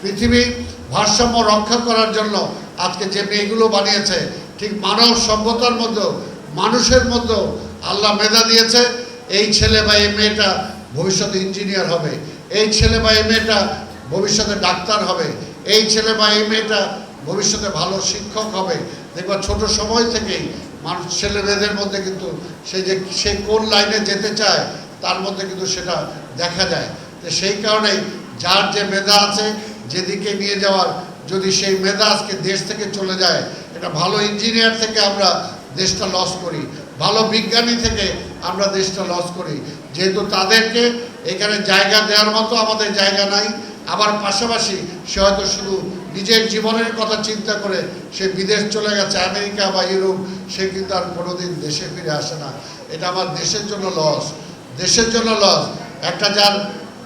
পৃথিবীর ভারসাম্য রক্ষা করার জন্য আজকে যে মেয়েগুলো বানিয়েছে, ঠিক মানব সভ্যতার মধ্যেও মানুষের মধ্যেও আল্লাহ মেধা দিয়েছে, এই ছেলে বা এই মেয়েটা ভবিষ্যতে ইঞ্জিনিয়ার হবে, এই ছেলে বা এই মেয়েটা ভবিষ্যতে ডাক্তার হবে, এই ছেলে বা এই মেয়েটা ভবিষ্যতে ভালো শিক্ষক হবে। দেখবা ছোট সময় থেকেই মানুষ ছেলে মেয়েদের মধ্যে কিন্তু সে যে, সে কোন লাইনে যেতে চায়, তার মধ্যে কিন্তু সেটা দেখা যায়। তো সেই কারণেই যার যে মেধা আছে যেদিকে নিয়ে যাওয়ার, যদি সেই মেধা আজকে দেশ থেকে চলে যায়, এটা ভালো ইঞ্জিনিয়ার থেকে আমরা দেশটা লস করি, ভালো বিজ্ঞানী থেকে আমরা দেশটা লস করি। যেহেতু তাদেরকে এখানে জায়গা দেওয়ার মতো আমাদের জায়গা নাই, আবার পাশাপাশি সে হয়তো শুধু নিজের জীবনের কথা চিন্তা করে সে বিদেশ চলে গেছে, আমেরিকা বা ইউরোপ, সে কিন্তু আর কোনোদিন দেশে ফিরে আসে না। এটা আমার দেশের জন্য লস দেশের জন্য লস একটা যার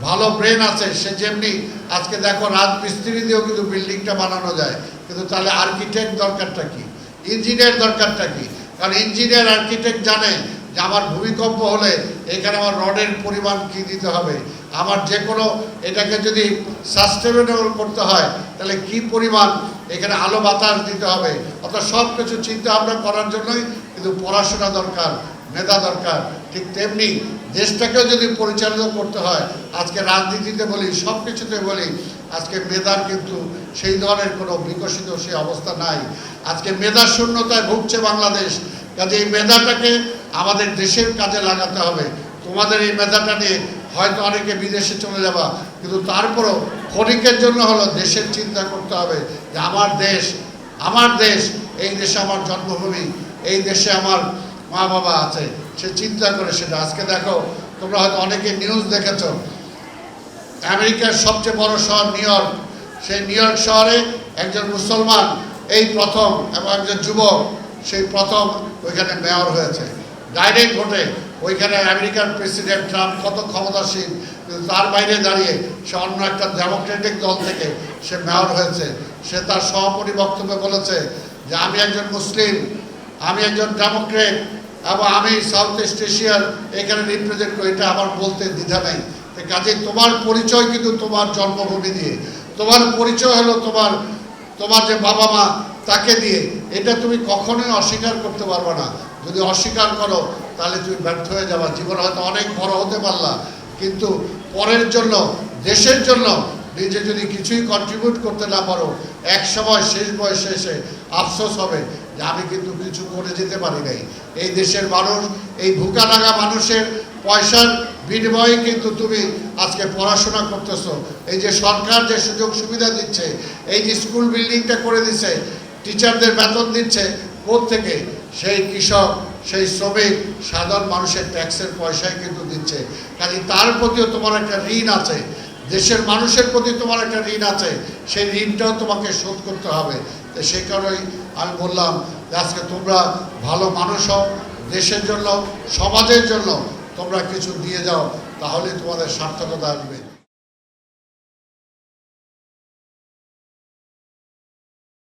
ভালো ব্রেন আছে, সে যেমনি, আজকে দেখো রাজমিস্ত্রি দিয়েও কিন্তু বিল্ডিংটা বানানো যায়, কিন্তু তাহলে আর্কিটেক্ট দরকারটা কি? ইঞ্জিনিয়ার দরকারটা কি? কারণ ইঞ্জিনিয়ার আর্কিটেক্ট জানে যে আমার ভূমিকম্প হলে এখানে আমার রডের পরিমাণ কি দিতে হবে। আমার যে কোনো এটাকে যদি সাস্টেনেবল করতে হয়, তাহলে কি পরিমাণ এখানে আলো বাতাস দিতে হবে? অর্থাৎ সব কিছু চিন্তা ভাবনা করার জন্যই কিন্তু পড়াশোনা দরকার। মেধা দরকার। ঠিক তেমনি দেশটাকেও যদি পরিচালিত করতে হয়, আজকে রাজনীতিতে বলি সব কিছুতে বলি, আজকে মেধার কিন্তু সেই ধরনের কোনো বিকশিত সেই অবস্থা নাই। আজকে মেধার শূন্যতায় ভুগছে বাংলাদেশ। কাজে এই মেধাটাকে আমাদের দেশের কাজে লাগাতে হবে। তোমাদের এই মেধাটা নিয়ে হয়তো অনেকে বিদেশে চলে যাবা, কিন্তু তারপরও ক্ষণিকের জন্য হলো দেশের চিন্তা করতে হবে যে আমার দেশ আমার দেশ, এই দেশে আমার জন্মভূমি, এই দেশে আমার মা বাবা আছে, সে চিন্তা করে সেটা। আজকে দেখো, তোমরা হয়তো অনেকে নিউজ দেখেছ। আমেরিকার সবচেয়ে বড় শহর নিউ ইয়র্ক। সেই নিউ ইয়র্ক শহরে একজন মুসলমান, এই প্রথম, এবং একজন যুবক, সেই প্রথম ওইখানে মেয়র হয়েছে। ডাইরেক্ট ভোটে ওইখানে আমেরিকার প্রেসিডেন্ট ট্রাম্প কত ক্ষমতাসীন তার বাইরে দাঁড়িয়ে সে অন্য একটা ডেমোক্রেটিক দল থেকে সে মেয়র হয়েছে। সে তার সহপরি বক্তব্যে বলেছে যে, আমি একজন মুসলিম, আমি একজন ডেমোক্রেট এবং আমি সাউথ ইস্ট এশিয়ার এখানে রিপ্রেজেন্ট করি, এটা আমার বলতে দ্বিধা নেই। কাজে তোমার পরিচয় কিন্তু তোমার জন্মভূমি দিয়ে। তোমার পরিচয় হলো তোমার তোমার যে বাবা মা তাকে দিয়ে। এটা তুমি কখনোই অস্বীকার করতে পারবে না। যদি অস্বীকার করো, তাহলে তুমি ব্যর্থ হয়ে যাবা। জীবন হয়তো অনেক বড় হতে পারলা। কিন্তু পরের জন্য, দেশের জন্য নিজে যদি কিছুই কন্ট্রিবিউট করতে না পারো, এক সময় শেষ বয়সে এসে আফসোস হবে। যে আমি কিন্তু কিছু করে যেতে পারি নাই। এই দেশের মানুষ, এই ভুকানাগা মানুষের পয়সার বিনিময়ে কিন্তু তুমি আজকে পড়াশোনা করতেছো। এই যে সরকার যে সুযোগ সুবিধা দিচ্ছে, এই যে স্কুল বিল্ডিংটা করে দিচ্ছে টিচারদের বেতন দিচ্ছে থেকে সেই কৃষক, সেই শ্রমিক, সাধারণ মানুষের ট্যাক্সের পয়সায় কিন্তু দিচ্ছে। কাজে তার প্রতিও তোমার একটা ঋণ আছে। দেশের মানুষের প্রতি তোমার একটা ঋণ আছে, সেই ঋণটাও তোমাকে শোধ করতে হবে। তো সেই কারণেই আমি বললাম যে আজকে তোমরা ভালো মানুষ হও, দেশের জন্য, সমাজের জন্য তোমরা কিছু দিয়ে যাও তাহলে তোমাদের সার্থকতা আসবে।